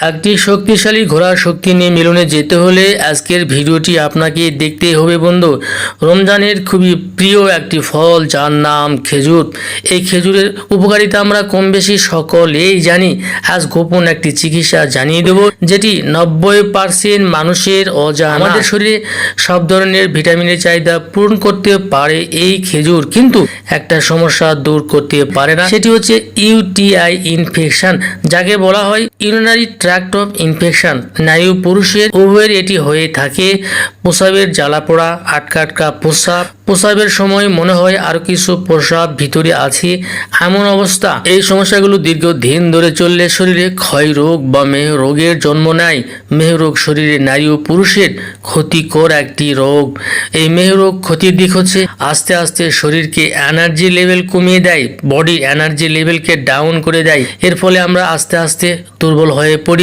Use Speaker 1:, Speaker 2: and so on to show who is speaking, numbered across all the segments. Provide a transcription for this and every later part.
Speaker 1: একটি শক্তিশালী ঘোড়ার শক্তি নিয়ে মিলনে যেতে হলে আজকের ভিডিওটি আপনাকে দেখতেই হবে বন্ধু। রমজানের খুবই প্রিয় একটি ফল, যার নাম খেজুর। এই খেজুরের উপকারিতা আমরা কম বেশি সকলেই জানি। আজ গোপন একটি চিকিৎসা জানিয়ে দেব, যেটি নব্বই পার্সেন্ট মানুষের অজানা। আমাদের শরীরে সব ধরনের ভিটামিনের চাহিদা পূরণ করতে পারে এই খেজুর, কিন্তু একটা সমস্যা দূর করতে পারে না। সেটি হচ্ছে ইউটিআই ইনফেকশন, যাকে বলা হয় ইউরিনারি ট্র্যাক্ট অফ ইনফেকশন নায়ু পুরুষের উভয়ের এটি হয়ে থাকে প্রসাবের জ্বালা পোড়া আটকা আটকা প্রসাব। প্রসাবের সময় মনে হয় আরও কিছু প্রসাব ভিতরে আছে, এমন অবস্থা। এই সমস্যাগুলো দীর্ঘদিন ধরে চললে শরীরে ক্ষয় রোগ বা মেহ রোগের জন্ম নেয়। মেহ রোগ শরীরে নারী ও পুরুষের ক্ষতিকর একটি রোগ। এই মেহ রোগ ক্ষতির দিক হচ্ছে আস্তে আস্তে শরীরকে এনার্জি লেভেল কমিয়ে দেয় বডি এনার্জি লেভেলকে ডাউন করে দেয়। এর ফলে আমরা আস্তে আস্তে দুর্বল হয়ে পড়ি।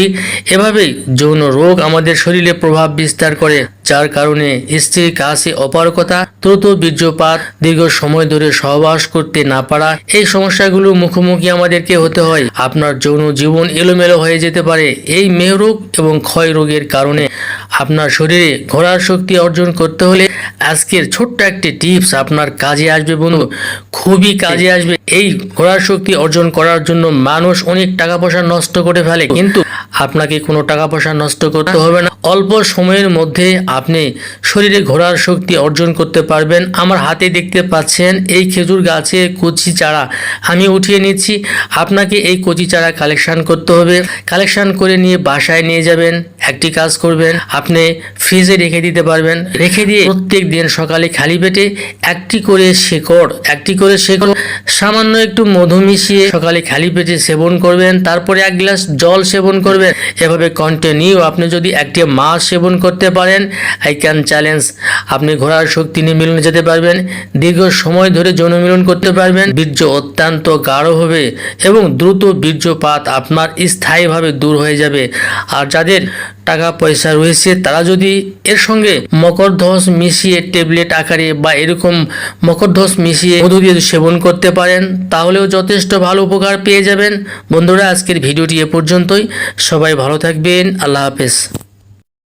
Speaker 1: এভাবেই যৌন রোগ আমাদের শরীরে প্রভাব বিস্তার করে। যার কারণে স্ত্রীর কাছে অপারকতা দ্রুত বীর্যপাত, দীর্ঘ সময় ধরে সহবাস করতে না পারা, এই সমস্যাগুলো মুখোমুখি আমাদেরকে হতে হয়। আপনার যৌন জীবন এলোমেলো হয়ে যেতে পারে। এই মেহরোগ এবং ক্ষয় রোগের কারণে আপনার শরীরে ঘোড়ার শক্তি অর্জন করতে হলে আজকের ছোট্ট একটি টিপস আপনার কাজে আসবে বন্ধু। খুবই কাজে আসবে। এই ঘোড়ার শক্তি অর্জন করার জন্য মানুষ অনেক টাকা পয়সা নষ্ট করে ফেলে। কিন্তু আপনাকে কোনো টাকা পয়সা নষ্ট করতে হবে না। অল্প সময়ের মধ্যে আপনি শরীরে ঘোরার শক্তি অর্জন করতে পারবেন। আমার হাতে দেখতে পাচ্ছেন এই খেজুর গাছে কচি চারা। আমি উঠিয়ে নিচ্ছি। আপনাকে এই কচি চারা কালেকশান করতে হবে। কালেকশান করে নিয়ে বাসায় নিয়ে যাবেন। একটি কাজ করবেন। আপনি ফ্রিজে রেখে দিতে পারবেন। রেখে দিয়ে প্রত্যেক দিন সকালে খালি পেটে একটি করে শেকড়, একটি করে শেকড়, সামান্য একটু মধু মিশিয়ে সকালে খালি পেটে সেবন করবেন। তারপরে এক গ্লাস জল সেবন করবেন। এভাবে কন্টিনিউ আপনি যদি একটি মাস সেবন করতে পারেন আই ক্যান চ্যালেঞ্জ আপনি ঘোড়ার শক্তি নিয়ে মিলনে যেতে পারবেন। দীর্ঘ সময় ধরে যৌন মিলন করতে পারবেন। বীর্য অত্যন্ত গাঢ় হবে এবং দ্রুত বীর্যপাত আপনার স্থায়ীভাবে দূর হয়ে যাবে। আর যাদের টাকা পয়সা রয়েছে, তারা যদি এর সঙ্গে মকরধ্বস মিশিয়ে ট্যাবলেট আকারে বা এরকম মকরধ্বস মিশিয়ে মধু দিয়ে সেবন করতে পারেন, তাহলেও যথেষ্ট ভালো উপকার পেয়ে যাবেন। বন্ধুরা, আজকের ভিডিওটি এ পর্যন্তই। সবাই ভালো থাকবেন। আল্লাহ হাফেজ।